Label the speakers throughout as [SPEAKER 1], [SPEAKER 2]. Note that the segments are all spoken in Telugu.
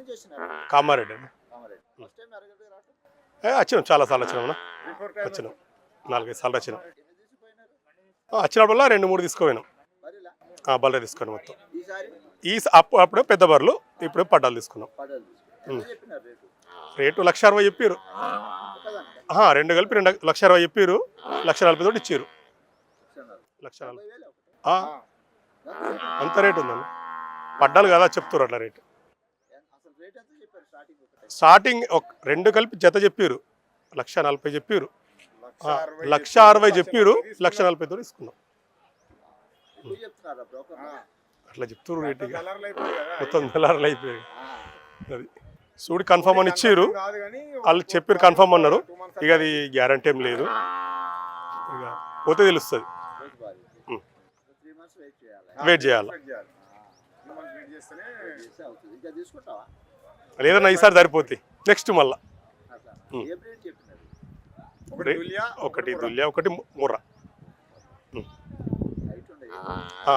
[SPEAKER 1] నుంచి వచ్చినారు?
[SPEAKER 2] కామారెడ్డి అండి.
[SPEAKER 1] కామారెడ్డి. ఫస్ట్ టైం ఎరగడ్డ రావటం?
[SPEAKER 2] ఏ, వచ్చినాం చాలా సార్లు వచ్చినాం అన్న. వచ్చినాం. నాలుగైదు సార్లు వచ్చినాం.
[SPEAKER 1] ఎన్ని
[SPEAKER 2] ఆ, వచ్చినప్పుడల్లా రెండు మూడు తీసుకుపోయినాం.
[SPEAKER 1] మరిలా
[SPEAKER 2] ఆ, బల్లే తీసుకొని మొత్తం.
[SPEAKER 1] ఈసారి?
[SPEAKER 2] ఈ స- అప్పు అప్పుడే పెద్ద బర్రెలు ఇప్పుడే పడ్డాలు తీసుకున్నాం.
[SPEAKER 1] పడాలి తీసుకున్నారు. ఎంత చెప్పినారు రేటు?
[SPEAKER 2] రేటు లక్ష అరవై చెప్పారు.
[SPEAKER 1] ఒకదానికి
[SPEAKER 2] రెండు కలిపి రెండు లక్ష అరవై చెప్పారు. లక్ష నలభై తోటి ఇచ్చారు.
[SPEAKER 1] ఇస్తున్నారు.
[SPEAKER 2] లక్ష నలభై
[SPEAKER 1] డెబ్బై వేలు ఒకటి.
[SPEAKER 2] ఆ, అంత రేటు ఉందండి పడ్డాలు కదా చెప్తారు అట్లా రేటు
[SPEAKER 1] అసలు రేట్ ఎంత చెప్పారు స్టార్టింగ్
[SPEAKER 2] ఒక రెండు కలిపి జత చెప్పారు. లక్ష నలభై చెప్పారు. లక్ష అరవై చెప్పారు. లక్ష నలభై తోటి తీసుకున్నాం. అట్లా చెప్తారు రేటు ఇక. మొత్తం నెలలు అయిపోయాయి. అది సూడి కన్ఫర్మ్ అని ఇచ్చారు వాళ్ళు చెప్పారు కన్ఫర్మ్ అన్నారు. ఇక అది గ్యారంటీ ఏం లేదు. ఇక పోతే తెలుస్తుంది.
[SPEAKER 1] వెయిట్ చేయాలి?
[SPEAKER 2] లేదన్నా ఈసారి సరిపోతాయి నెక్స్ట్ మళ్ళా. ఒకటి దుల్య ఒకటి ముర్ర.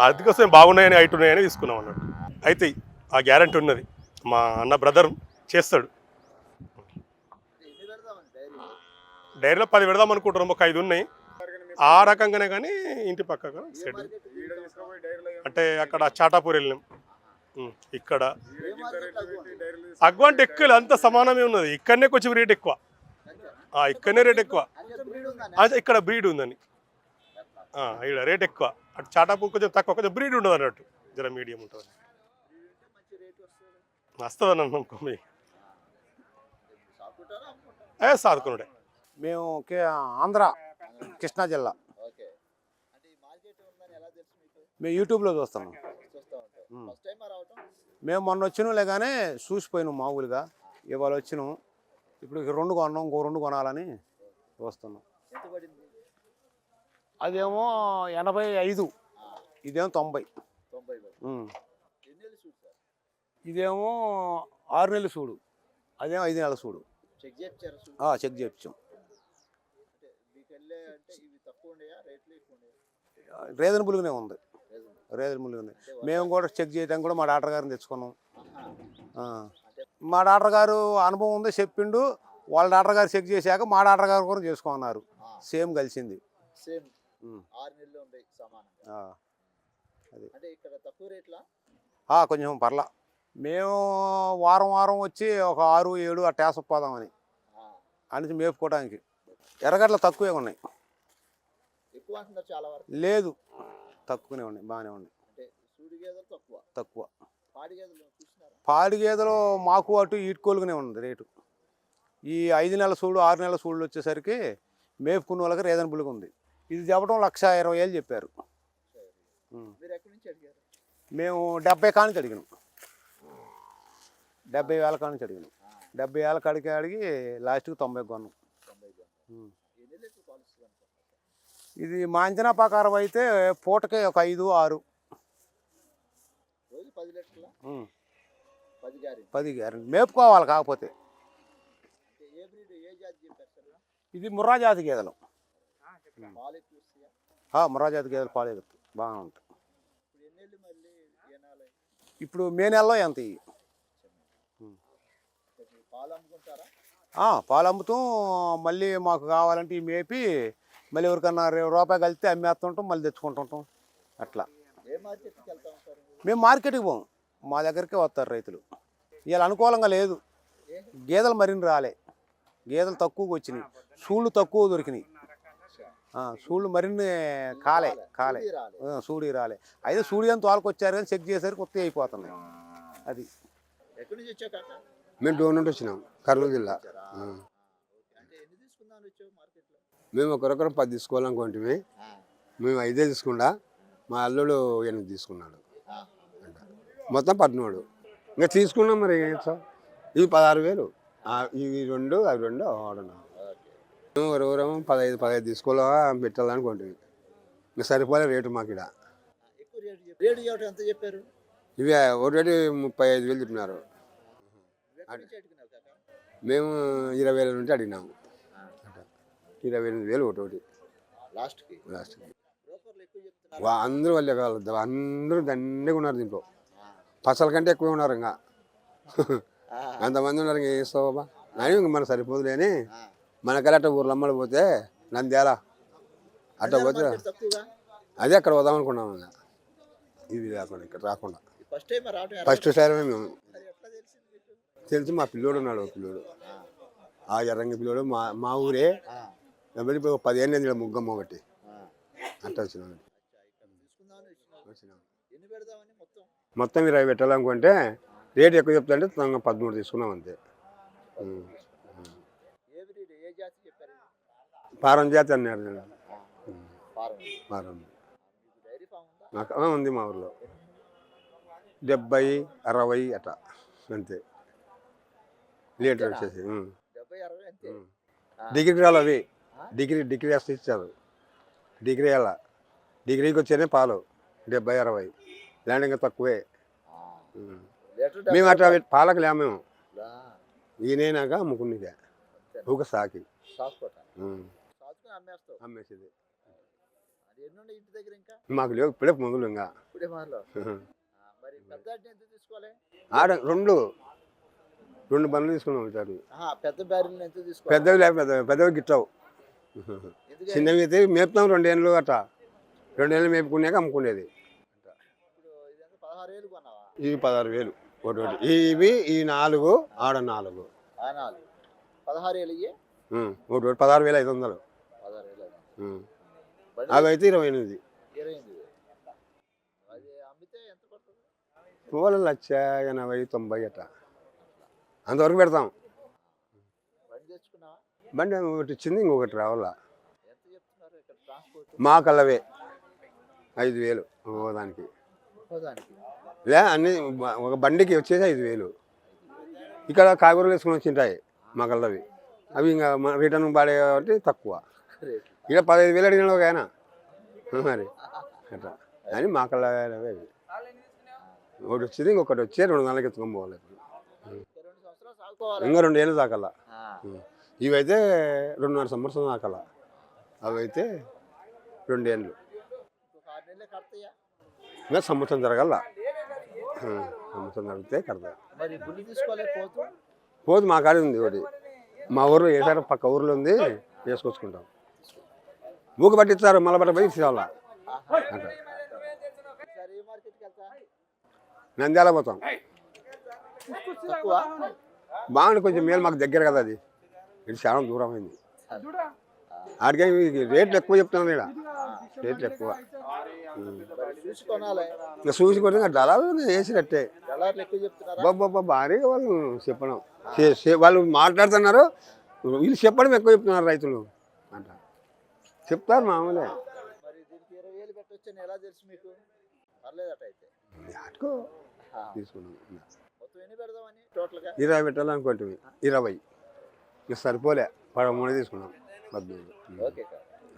[SPEAKER 2] అందుకోసం బాగున్నాయని హైట్ ఉన్నాయని తీసుకున్నాం అన్నట్టు. అయితే ఆ గ్యారంటీ ఉన్నది. మా అన్న బ్రదర్ చేస్తాడు. డైరీలో పది పెడదాం అనుకుంటున్నాం ఒక ఐదు ఉన్నాయి. ఆ రకంగానే కానీ ఇంటి పక్కగా సెట్. అంటే అక్కడ చాటాపూర్ వెళ్ళినాం. ఇక్కడ. అగ్వాంటి ఎక్కువ అంత సమానమే ఉన్నది. ఇక్కడనే కొంచెం రేట్ ఎక్కువ. ఆ, ఇక్కడనే రేట్ ఎక్కువ.
[SPEAKER 1] అంటే బ్రీడ్ ఉందని
[SPEAKER 2] అదే ఇక్కడ బ్రీడ్ ఉందని. ఆ, ఇక్కడ రేట్ ఎక్కువ. అటు చాటాపూర్ కొంచెం తక్కువ కొంచెం బ్రీడ్ ఉండదు అన్నట్టు. జర మీడియం ఉంటుంది వస్తుందని
[SPEAKER 1] సాకుంటారా అమ్ముకుంటారా
[SPEAKER 2] ఏ సాదుకున్నాడే
[SPEAKER 3] మేము కే- ఆంధ్ర కృష్ణా జిల్లా.
[SPEAKER 1] ఓకే. అంటే ఈ మార్కెట్ ఉందని ఎలా తెలుసు మీకు?
[SPEAKER 3] మేము యూట్యూబ్లో చూస్తున్నాం
[SPEAKER 1] చూస్తూ ఉంటారు
[SPEAKER 3] ఉం.
[SPEAKER 1] ఫస్ట్ టైం రావటం
[SPEAKER 3] మేము మొన్న వచ్చినాంలే కానీ చూసిపోయినాం మామూలుగా. ఇవాళ వచ్చినాం. ఇప్పుడు రెండు కొన్నాం ఇంకో రెండు కొనాలని
[SPEAKER 1] పడింది
[SPEAKER 3] అదేమో ఎనభై ఐదు. ఇదేమో తొంభై. ఇదేమో ఆరు నెలలు చూడు. అదేమో ఐదు నెలల చూడు.
[SPEAKER 1] చెక్
[SPEAKER 3] చేయించాం రీజనబుల్గానే ఉంది. ఉంది
[SPEAKER 1] అంటే
[SPEAKER 3] మేము కూడా చెక్ చేయడానికి కూడా మా డాక్టర్ గారిని తెచ్చుకున్నాం. మా డాక్టర్ గారు అనుభవం ఉంది చెప్పిండు వాళ్ళ డాక్టర్ గారు చెక్ చేశాక మా డాక్టర్ గారు కూడా చేసుకోమన్నారు సేమ్ కలిసింది.
[SPEAKER 1] సేమ్. ఉన్నాయి
[SPEAKER 3] కొంచెం పర్లా. మేము వారం వారం వచ్చి ఒక ఆరు ఏడు ఆ. టేస పోదామని. అని మేపుకోవడానికి. ఎర్రగడ్డలు తక్కువే ఉన్నాయి. లేదు. తక్కువనే ఉన్నాయి బాగానే ఉన్నాయి.
[SPEAKER 1] తక్కువ. పాడి గేదెలు
[SPEAKER 3] మాకు అటు ఈటుకోలుగానే ఉంది రేటు. ఈ ఐదు నెలల సూడు ఆరు నెలల సూళ్ళు వచ్చేసరికి మేపుకున్న వాళ్ళకి రీజనబుల్గా ఉంది. ఇది చెప్పడం లక్ష ఇరవై వేలు చెప్పారు. మేము డెబ్బై కానించి అడిగినాం. డెబ్బై వేల కానించి అడిగినాం. డెబ్బై వేల కాడికి అడిగి లాస్ట్కి తొంభై కొన్నాం
[SPEAKER 1] తొంభై గేదెలు.
[SPEAKER 3] ఉం.
[SPEAKER 1] ఎన్ని లీటర్ పాలిస్తుంది అనుకుంటున్నారు
[SPEAKER 3] ఇది మా అంచనా ప్రకారం అయితే పూటకే ఒక ఐదు ఆరు.
[SPEAKER 1] పది
[SPEAKER 3] గ్యారెంటీ. మేపుకోవాలి కాకపోతే. ఇది ముర్రా జాతి గేదెలు. ముర్రా జాతి గేదెలు పాలు ఉంటాయి.
[SPEAKER 1] ఇప్పుడు
[SPEAKER 3] మే నెలలో ఎంత ఇవి
[SPEAKER 1] పాలు
[SPEAKER 3] అమ్ముతాం మళ్ళీ మాకు కావాలంటే మేపి మళ్ళీ ఎవరికన్నా రూపాయి కలిస్తే అమ్మేస్తుంటాం మళ్ళీ తెచ్చుకుంటుంటాం. అట్లా? మేము మార్కెట్కి పోం. మా దగ్గరికే వస్తారు రైతులు. ఇవాళ అనుకూలంగా లేదు? గేదెలు మరిన్ని రాలే. గేదెలు తక్కువగా వచ్చినాయి. సూళ్ళు తక్కువ దొరికినాయి. ఆ, సూళ్ళు మరిన్ని కాలే కాలే.
[SPEAKER 1] సూడి రాలే.
[SPEAKER 3] అయితే సూడి అని తోలకు వచ్చారు కానీ చెక్ చేసరికి కొత్త అయిపోతున్నాయి. అది.
[SPEAKER 1] ఎక్కడి నుంచి వచ్చావు కాక?
[SPEAKER 4] మేము డోర్ నుండి వచ్చినాం. కర్నూలు జిల్లా. మేము ఒకరొకరు పది తీసుకోవాలనుకుంటే మేము ఐదే తీసుకుండా. మా అల్లుడు ఎనిమిది తీసుకున్నాడు. మొత్తం పద్మూడు. ఇంకా తీసుకున్నాం మరి ఇవి పదహారు వేలు. ఇవి రెండు అవి రెండు ఆడున్నాం మేము ఎవరెవరేమో పదహైదు పదహైదు తీసుకోవాలా పెట్టాలనుకుంటుంది ఇంకా సరిపోలే రేటు మాకు ఇక్కడ
[SPEAKER 1] చెప్పారు?
[SPEAKER 4] ఇవి ఒకటి ముప్పై ఐదు వేలు చెప్పినారు మేము ఇరవై వేల నుంచి అడిగినాము. ఇరవై ఎనిమిది వేలు ఒకటి
[SPEAKER 1] లాస్ట్కి?
[SPEAKER 4] అందరూ వాళ్ళే కావాలి అందరూ దండిగా ఉన్నారు దీంట్లో. పసల కంటే ఎక్కువ ఉన్నారు ఇంకా. అంతమంది ఉన్నారు ఇంక వేస్తావు బాబా? అని ఇంక మనకు సరిపోదులే అని
[SPEAKER 1] ఆ.
[SPEAKER 4] మనకల్లా అట్ట ఊర్లో అమ్మడి పోతే నంద్యాల. అట్ట పోతే అదే అక్కడ పోదాం అనుకున్నాం ఇంకా. ఇది రాకుండా ఇక్కడ రాకుండా.
[SPEAKER 1] ఫస్ట్
[SPEAKER 4] సారి మేము. తెలిసి మా పిల్లోడు ఉన్నాడు పిల్లోడు. ఆ. ఎర్రంగి పిల్లోడు మా మా ఊరే ఇప్పుడు పదిహేను ఏళ్ళ ముగ్గమ్మ ఒకటి. అట్ట వచ్చినాం
[SPEAKER 1] మొత్తం
[SPEAKER 4] ఇరవై పెట్టాలనుకుంటే రేట్ ఎక్కువ చెప్తాంటే తొంగ పదమూడు తీసుకున్నాం అంతే? పారం జాతి అన్నారు నేను. పారం.
[SPEAKER 1] ఉందా
[SPEAKER 4] నాకు ఆ, ఉంది మా ఊర్లో. డెబ్బై అరవై అట. అంతే. లీటర్ వచ్చేసి. డిగ్రీ రాలు అవి? డిగ్రీ డిగ్రీ వేస్తే ఇచ్చారు డిగ్రీ అలా డిగ్రీకి వచ్చేనే పాలు డెబ్బై అరవై. ల్యాండ్ ఇంకా తక్కువే. మేము అట్లా పాలకు లేము మేము. ఈయనైనాక అమ్ముకునేదే. ఒక సాకి అమ్మేసేది. మాకు లేవు ఇప్పుడే మొదలు ఇంకా. ఆడ రెండు. రెండు బండ్లు తీసుకున్నాం
[SPEAKER 1] పెద్ద
[SPEAKER 4] పెద్దవి లేవు పెద్ద పెద్దవి గిట్టవు. చిన్నవి అయితే మేపుతాం రెండేళ్ళు అట్ట రెండేళ్ళు మేపుకున్నాక అమ్ముకునేది. ఇవి పదహారు వేలు ఒకటి ఇవి ఈ నాలుగు ఆడ నాలుగు. ఒకటి పదహారు వేల ఐదు వందలు. అవి అయితే ఇరవై ఎనిమిది. పువ్వులు లక్ష ఎనభై తొంభై అట్ట అంతవరకు పెడతాం.
[SPEAKER 1] బండి
[SPEAKER 4] ఒకటి ఇచ్చింది ఇంకొకటి రావాలా? మా కల్లవే ఐదు వేలు దానికి లే అన్ని ఒక బండికి వచ్చేసి ఐదు వేలు. ఇక్కడ కాయగూరలు వేసుకొని వచ్చింటాయి మా కల్లవి అవి ఇంకా రిటర్న్ పడే కాబట్టి తక్కువ. ఇక్కడ పదహైదు వేలు అడిగిన ఒక ఆయన. మరి. అట్లా. అని మా అవి. ఒకటి వచ్చింది ఇంకొకటి వచ్చి రెండు నెలలకి ఎత్తుకొని పోవాలి.
[SPEAKER 1] ఇంకా రెండు
[SPEAKER 4] ఏళ్ళు దాకల్లా ఇవైతే రెండున్నర సంవత్సరం దాకల్లా అవి అయితే రెండేళ్ళు. ఇంకా సంవత్సరం జరగల్లా ఆ, సంవత్సరం జరిగితే
[SPEAKER 1] పోతూ?
[SPEAKER 4] పోదు మా కాడ ఉంది ఒకటి. మా ఊరు వేసారు పక్క ఊర్లో ఉంది వేసుకొచ్చుకుంటాం. మూక పట్టిస్తారు మళ్ళీ పట్ట పోయి తీసుకోవాలా నంద్యాల పోతాం. బాగుంది కొంచెం మేలు మాకు దగ్గర కదా అది. ఇది చాలా దూరం అయింది. ఆడికే రేట్లు ఎక్కువ చెప్తున్నాను ఇక్కడ రేట్లు ఎక్కువ. ఇంకా చూసి కొట్టి ఇంకా దళాలు వేసినట్టే
[SPEAKER 1] డలార్లు ఎక్కువ చెప్తున్నారా?
[SPEAKER 4] బాబా భారీగా వాళ్ళు చెప్పడం. చే- చే- వాళ్ళు మాట్లాడుతున్నారు. వీళ్ళు చెప్పడం ఎక్కువ చెప్తున్నారు రైతులు. అంట. చెప్తారు మామూలే. తీసుకున్నాం. ఇరవై పెట్టాలనుకుంటుంది ఇరవై. ఇక సరిపోలే. పదమూడు తీసుకున్నాం. పద్దెనిమిది
[SPEAKER 1] ఓకే